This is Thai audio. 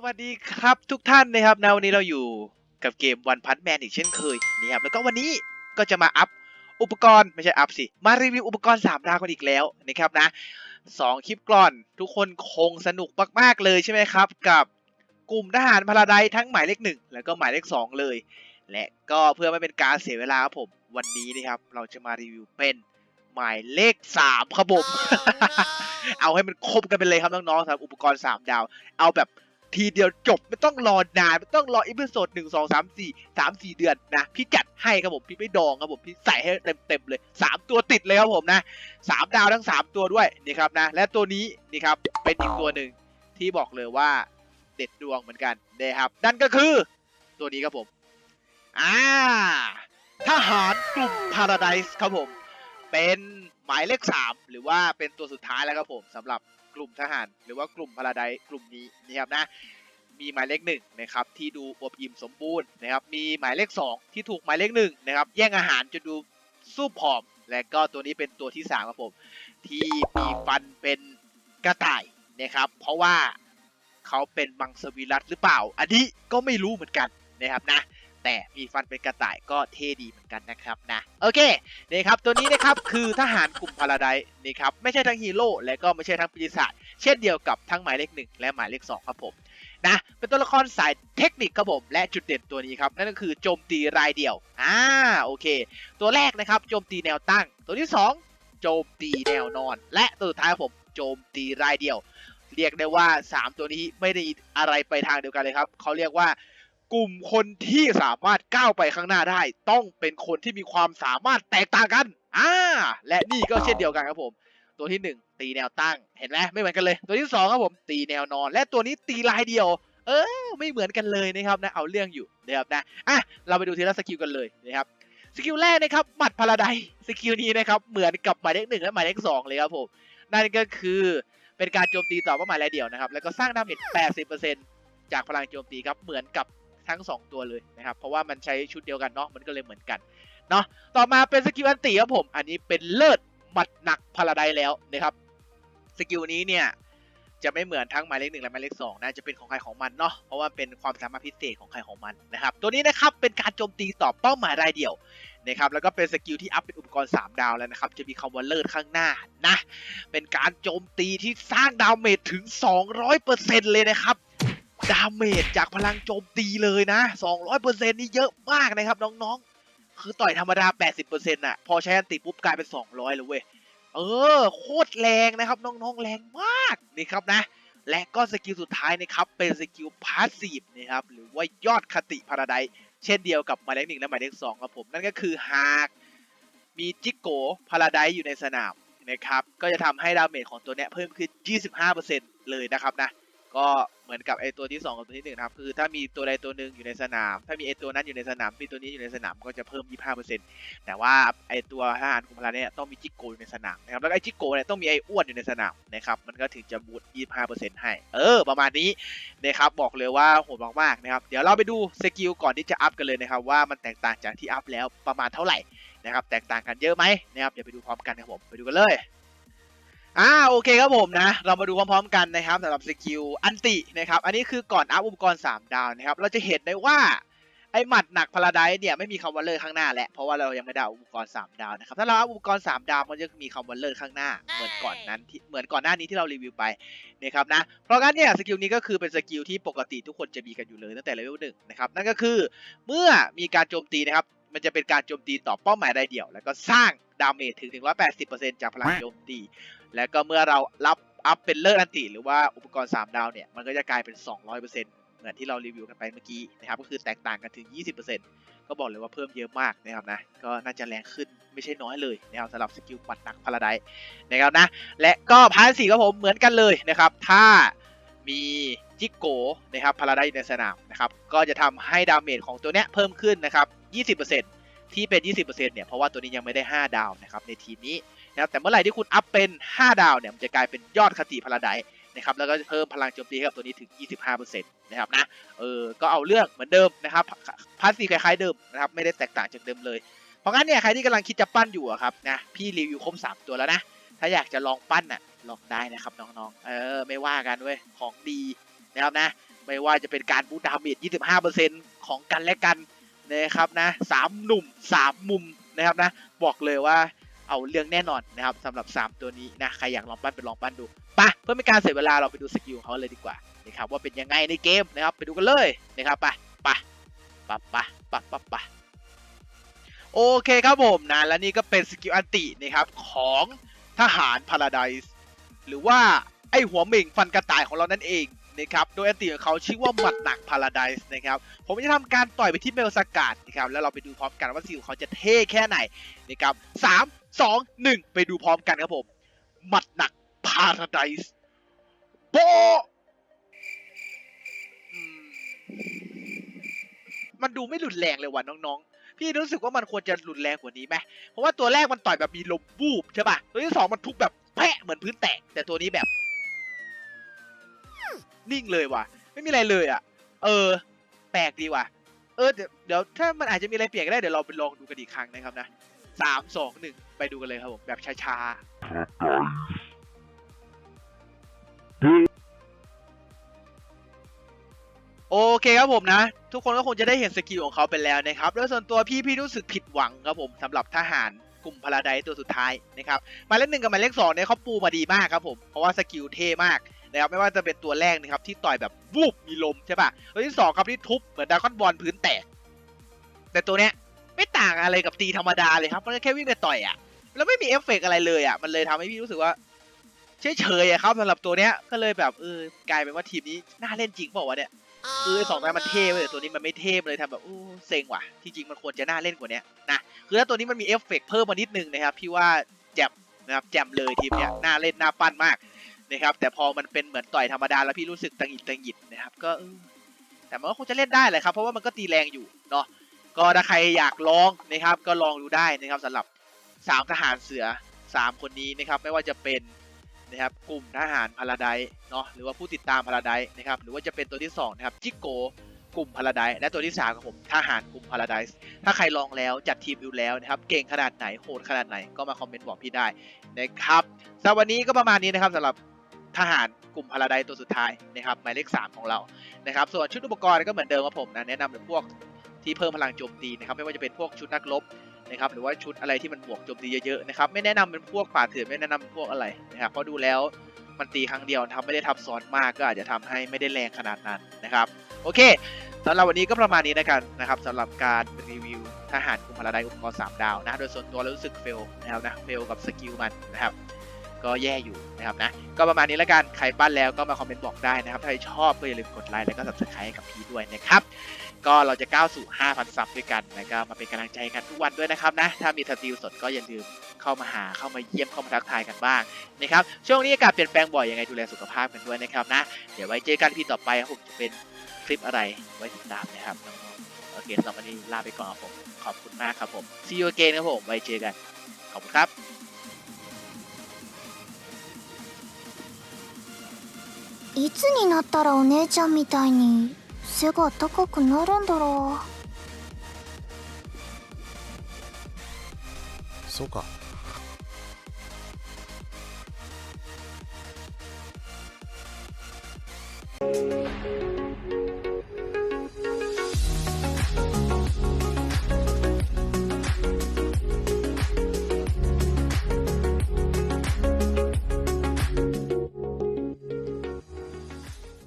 สวัสดีครับทุกท่านนะครับนะวันนี้เราอยู่กับเกมวันพันแมนอีกเช่นเคยนี่ครับแล้วก็วันนี้ก็จะมาอัพอุปกรณ์ไม่ใช่อัพสิ มารีวิวอุปกรณ์ 3 ดาวกันอีกแล้วนะครับนะสองคลิปก่อนทุกคนคงสนุกมากๆเลยใช่ไหมครับ กับกลุ่มทหารพาราไดซ์ทั้งหมายเลขหนึ่งแล้วก็หมายเลขสองเลย และก็เพื่อไม่เป็นการเสียเวลาครับผมวันนี้นะครับเราจะมารีวิวเป็นหมายเลขสามครับผมเอาให้มันครบกันไปเลยครับน้องๆสำหรับอุปกรณ์3ดาว เอาแบบ ทีเดียวจบไม่ต้องรอนานไม่ต้องรออีพิโซดหนึ่งสองสามสี่สามสี่เดือนนะ พี่จัดให้ครับผมพี่ไม่ดองครับผมพี่ใส่ให้เต็มๆเลยสามตัวติดเลยครับผมนะสามดาวทั้งสามตัวด้วยนี่ครับนะ และตัวนี้นี่ครับเป็นอีกตัวหนึ่งที่บอกเลยว่าเด็ดดวงเหมือนกันนะครับนั่นก็คือตัวนี้ครับผมอ่าทหารกลุ่มพาราไดส์ครับผม เป็นหมายเลขสามหรือว่าเป็นตัวสุดท้ายแล้วครับผมสำหรับกลุ่มทหาร หรือว่ากลุ่มพาราไดซ์กลุ่มนี้นะครับนะมีหมายเลขหนึ่งนะครับที่ดูอบอิ่มสมบูรณ์นะครับมีหมายเลขสองที่ถูกหมายเลขหนึ่งนะครับแย่งอาหารจนดูสู้ผอม และก็ตัวนี้เป็นตัวที่สามครับผมที่มีฟันเป็นกระต่ายนะครับเพราะว่าเขาเป็นมังสวิรัตหรือเปล่า อันนี้ก็ไม่รู้เหมือนกันนะครับนะ แต่มีฟันเป็นกระต่ายก็เท่ดีเหมือนกันนะครับนะโอเคนี่ครับตัวนี้นะครับคือทหารกลุ่มพาราไดซ์นี่ครับไม่ใช่ทั้งฮีโร่และก็ไม่ใช่ทั้งปีศาจเช่นเดียวกับทั้งหมายเลขหนึ่งและหมายเลขสองครับผมนะเป็นตัวละครสายเทคนิคครับผมและจุดเด่นตัวนี้ครับนั่นก็คือโจมตีรายเดียวอ่าโอเค ตัวแรกนะครับโจมตีแนวตั้ง ตัวที่สองโจมตีแนวนอน และตัวสุดท้ายครับผมโจมตีรายเดียว เรียกได้ว่า 3 ตัวนี้ไม่ได้อะไรไปทางเดียวกันเลยครับเขาเรียกว่า กลุ่มคนที่สามารถก้าวไปข้างหน้าได้ ต้องเป็นคนที่มีความสามารถแตกต่างกันอ่าและนี่ก็เช่นเดียวกันครับผม ตัวที่หนึ่งตีแนวตั้งเห็นไหมไม่เหมือนกันเลย ตัวที่สองครับผมตีแนวนอน และตัวนี้ตีลายเดียว เออ ไม่เหมือนกันเลยนะครับนะเอาเรื่องอยู่นะครับนะอะเราไปดูทีละสกิลกันเลยนะครับสกิลแรกนะครับหมัดพาราไดสกิลนี้นะครับเหมือนกับหมายเลขหนึ่งและหมายเลขสองเลยครับผมนั่นก็คือเป็นการโจมตีต่อเป้าหมายรายเดียวนะครับแล้วก็สร้างดาเมจ80%จากพลังโจมตีครับเหมือนกับ ทั้ง 2 ตัวเลยนะครับ เพราะว่ามันใช้ชุดเดียวกันเนาะมันก็เลยเหมือนกันเนาะต่อมาเป็นสกิลอันติครับผม อันนี้เป็นเลิศหมัดหนักพาราไดแล้วนะครับสกิลนี้เนี่ยจะไม่เหมือนทั้งหมายเลขหนึ่งและหมายเลขสองนะจะเป็นของใครของมันเนาะเพราะว่าเป็นความสามารถพิเศษของใครของมันนะครับตัวนี้นะครับเป็นการโจมตีต่อเป้าหมายรายเดียวนะครับแล้วก็เป็นสกิลที่อัพเป็นอุปกรณ์ 3 ดาวแล้วนะครับจะมีคำว่าเลิศข้างหน้านะเป็นการโจมตีที่สร้างดาวเมจถึง 200%เลยนะครับ ดาเมจจากพลังโจมตีเลยนะ 200%นี่เยอะมากนะครับน้องๆ คือต่อยธรรมดา 80%น่ะ พอใช้อันติปุ๊บกลายเป็น 200 เลยเว้ย เออ โคตรแรงนะครับน้องๆ แรงมากนี่ครับนะ และก็สกิลสุดท้ายนะครับ เป็นสกิลพาสซีฟนะครับ หรือว่ายอดคติพาราไดเช่นเดียวกับหมายเลขหนึ่งและหมายเลขสองครับผม นั่นก็คือหากมีจิโกพาราไดอยู่ในสนามนะครับ ก็จะทำให้ดาเมจของตัวเนี้ยเพิ่มขึ้น 25%เลยนะครับนะ ก็เหมือนกับไอตัวที่ 2 กับตัวที่1นะครับคือถ้ามีตัวใดตัวหนึ่งอยู่ในสนาม ถ้ามีไอตัวนั้นอยู่ในสนามมีตัวนี้อยู่ในสนามก็จะเพิ่ม 25%แต่ว่าไอตัวทหารกุมภาเนี่ยต้องมีจิกโกอยู่ในสนามนะครับแล้วไอจิกโกเนี่ยต้องมีไออ้วนอยู่ในสนามนะครับมันก็ถึงจะบูต25%ให้ เออ ประมาณนี้นะครับบอกเลยว่าโหดมากๆนะครับเดี๋ยวเราไปดูสกิลก่อนที่จะอัพกันเลยนะครับว่ามันแตกต่างจากที่อัพแล้วประมาณเท่าไหร่นะครับแตกต่างกันเยอะไหมนะครับเดี๋ยวไปดูพร้อมกันครับผมไปดูกันเลย อ่าโอเคครับผมนะ เรามาดูพร้อมๆกันนะครับสำหรับสกิลอันตินะครับ อันนี้คือก่อนอัพอุปกรณ์ 3 ดาวนะครับ เราจะเห็นได้ว่าไอหมัดหนักพาราไดเนี่ยไม่มีคำว่าเลิศข้างหน้าแหล้วเพราะว่าเรายังไม่ได้อุปกรณ์ 3 ดาวนะครับถ้าเราเอาอุปกรณ์ 3 ดาวมันจะมีคำว่าเลิศข้างหน้าเหมือนก่อนนั้นที่เหมือนก่อนหน้านี้ที่เรารีวิวไปนะครับนะเพราะงั้นเนี่ยสกิลนี้ก็คือเป็นสกิลที่ปกติทุกคนจะมีกันอยู่เลยตั้งแต่เลเวลหนึ่งนะครับนั่นก็คือเมื่อมีการโจมตีนะครับมันจะเป็นการโจมตีต่อเป้าหมายรายเดียว แล้วก็สร้างดาเมจถึงถึง180%จากพลังโจมตี แล้วก็เมื่อเรารับอัพเป็นเลิศอันติหรือว่าอุปกรณ์ 3 ดาวเนี่ย มันก็จะกลายเป็น 200%เหมือนที่เรารีวิวกันไปเมื่อกี้นะครับ ก็คือแตกต่างกันถึง 20%ก็บอกเลยว่าเพิ่มเยอะมากนะครับนะ ก็น่าจะแรงขึ้นไม่ใช่น้อยเลยนะครับสำหรับสกิลปัดหนักพาราไดนะครับนะ และก็พาร์ทสี่ครับผมเหมือนกันเลยนะครับ ถ้ามีจิกโกนะครับพาราไดในสนามนะครับ ก็จะทำให้ดาเมจของตัวเนี้ยเพิ่มขึ้นนะครับ 20% ที่เป็น 20%เนี่ยเพราะว่าตัวนี้ยังไม่ได้ 5 ดาวนะครับในทีมนี้นะครับแต่เมื่อไหร่ที่คุณอัพเป็น 5 ดาวเนี่ยมันจะกลายเป็นยอดคติพาราไดนะครับแล้วก็จะเพิ่มพลังโจมตีให้กับตัวนี้ถึง 25%นะครับนะเออก็เอาเรื่องเหมือนเดิมนะครับพาร์ทสี่คล้ายๆเดิมนะครับไม่ได้แตกต่างจากเดิมเลย เพราะงั้นเนี่ยใครที่กำลังคิดจะปั้นอยู่อะครับนะพี่รีวิวครบ3 ตัวแล้วนะถ้าอยากจะลองปั้นน่ะลองได้นะครับน้องๆเออไม่ว่ากันเว้ยของดีนะครับนะไม่ว่าจะเป็นการบูดาเมจ25%ของกันและกัน นะครับนะสามหนุ่มสามมุมนะครับนะบอกเลยว่าเอาเรื่องแน่นอนนะครับสำหรับ 3 ตัวนี้นะใครอยากลองปั้นไปลองปั้นดูปะเพื่อไม่การเสียเวลาเราไปดูสกิลเขาเลยดีกว่านะครับว่าเป็นยังไงในเกมนะครับไปดูกันเลยนะครับปไปไปไปไปไปไปโอเคครับผมนะและนี่ก็เป็นสกิลอันตินะครับของทหารพาราไดส์หรือว่าไอหัวเหม่งฟันกระต่ายของเรานั่นเอง นะครับ โดยอันติของเขาชื่อว่าหมัดหนักพาราไดส์นะครับ ผมจะทำการต่อยไปที่เมลสกัดนะครับ แล้วเราไปดูพร้อมกันว่าสิลเขาจะเท่แค่ไหนนะครับสามสองหนึ่งไปดูพร้อมกันครับผม หมัดหนักพาราไดส์โบมันดูไม่รุนแรงเลยว่ะน้องๆ พี่รู้สึกว่ามันควรจะรุนแรงกว่านี้ไหมเพราะว่าตัวแรกมันต่อยแบบมีลมวูบใช่ป่ะ ตัวที่สองมันทุบแบบแพะเหมือนพื้นแตก แต่ตัวนี้แบบ นิ่งเลยว่ะ ไม่มีอะไรเลยอะ เออ แปลกดีว่ะ เออเดี๋ยวเดี๋ยวถ้ามันอาจจะมีอะไรเปลี่ยนก็ได้เดี๋ยวเราไปลองดูกันอีกครั้งนะครับนะสามสองหนึ่งไปดูกันเลยครับผม แบบช้าๆโอเคครับผมนะ ทุกคนก็คงจะได้เห็นสกิลของเขาไปแล้วนะครับแล้วส่วนตัวพี่พี่รู้สึกผิดหวังครับผมสำหรับทหารกลุ่มพาราไดตัวสุดท้ายนะครับหมายเลขหนึ่งกับหมายเลขสองเนี่ยเขาปูมาดีมากครับผมเพราะว่าสกิลเท่มาก นะครับไม่ว่าจะเป็นตัวแรกนะครับที่ต่อยแบบวูบมีลมใช่ป่ะตัวที่สองครับที่ทุบเหมือนดากอนบอลพื้นแตก แต่ตัวเนี้ยไม่ต่างอะไรกับตีธรรมดาเลยครับมันก็แค่วิ่งไปต่อยอะแล้วไม่มีเอฟเฟกต์อะไรเลยอะมันเลยทำให้พี่รู้สึกว่าเฉยๆอะครับสำหรับตัวเนี้ยก็เลยแบบเออกลายเป็นว่าทีมนี้น่าเล่นจริงเปล่าวะเนี่ยคือสองตัวมันเท่เว้ยแต่ตัวนี้มันไม่เท่เลยทำแบบโอ้เซ็งว่ะที่จริงมันควรจะน่าเล่นกว่านี้นะคือถ้าตัวนี้มันมีเอฟเฟกต์เพิ่มมานิดนึงนะครับพี่ว่าแจ่มนะครับแจ่มเลยทีมเนี้ยน่าเล่นน่าปั้นมาก นะครับ แต่พอมันเป็นเหมือนต่อยธรรมดาแล้วพี่รู้สึกตังหิดตังหิดนะครับ ก็แต่มันก็คงจะเล่นได้แหละครับ เพราะว่ามันก็ตีแรงอยู่เนาะก็ถ้าใครอยากลองนะครับ ก็ลองดูได้นะครับสำหรับสามทหารเสือสามคนนี้นะครับ ไม่ว่าจะเป็นนะครับกลุ่มทหารพาราไดเนาะหรือว่าผู้ติดตามพาราไดนะครับหรือว่าจะเป็นตัวที่สองนะครับจิโกกลุ่มพาราไดและตัวที่สามของผมทหารกลุ่มพาราไดถ้าใครลองแล้วจัดทีมอยู่แล้วนะครับเก่งขนาดไหนโหดขนาดไหนก็มาคอมเมนต์บอกพี่ได้นะครับสำหรับวันนี้ก็ประมาณนี้นะครับสำหรับ ทหารกลุ่มพาราไดตัวสุดท้ายนะครับหมายเลขสามของเรานะครับ ส่วนชุดอุปกรณ์ก็เหมือนเดิมครับผมนะแนะนำเป็นพวกที่เพิ่มพลังโจมตีนะครับไม่ว่าจะเป็นพวกชุดนักรบนะครับหรือว่าชุดอะไรที่มันบวกโจมตีเยอะๆนะครับไม่แนะนำเป็นพวกป่าเถื่อนไม่แนะนำเป็นพวกอะไรนะครับเพราะดูแล้วมันตีครั้งเดียวทำไม่ได้ทับซ้อนมากก็อาจจะทำให้ไม่ได้แรงขนาดนั้นนะครับโอเคสำหรับวันนี้ก็ประมาณนี้นะกันนะครับสำหรับการรีวิวทหารกลุ่มพลาไดอุปกรณ์สามดาวนะโดยส่วนตัวแล้วรู้สึกเฟลนะครับนะเฟลกับสกิลมันนะครับ ก็แย่อยู่นะครับนะ ก็ประมาณนี้แล้วกัน ใครปั้นแล้วก็มาคอมเมนต์บอกได้นะครับ ถ้าใครชอบก็อย่าลืมกดไลค์แล้วก็ subscribe กับพี่ด้วยนะครับ ก็เราจะก้าวสู่ 5,000 ซับด้วยกันนะก็มาเป็นกำลังใจกันทุกวันด้วยนะครับนะ ถ้ามีสตรีมสดก็อย่าลืมเข้ามาหาเข้ามาเยี่ยมเข้ามาทักทายกันบ้างนะครับ ช่วงนี้อากาศเปลี่ยนแปลงบ่อยยังไงดูแลสุขภาพกันด้วยนะครับนะ เดี๋ยวไว้เจอกันพี่ต่อไปครับผมจะเป็นคลิปอะไรไว้ติดตามนะครับโอเคสำหรับวันนี้ลาไปก่อนครับผมขอบคุณมากครับผม see you again ครับผมไว้เจอกันขอบคุณครับ いつになったらお姉ちゃんみたいに背が高くなるんだろう。そうか。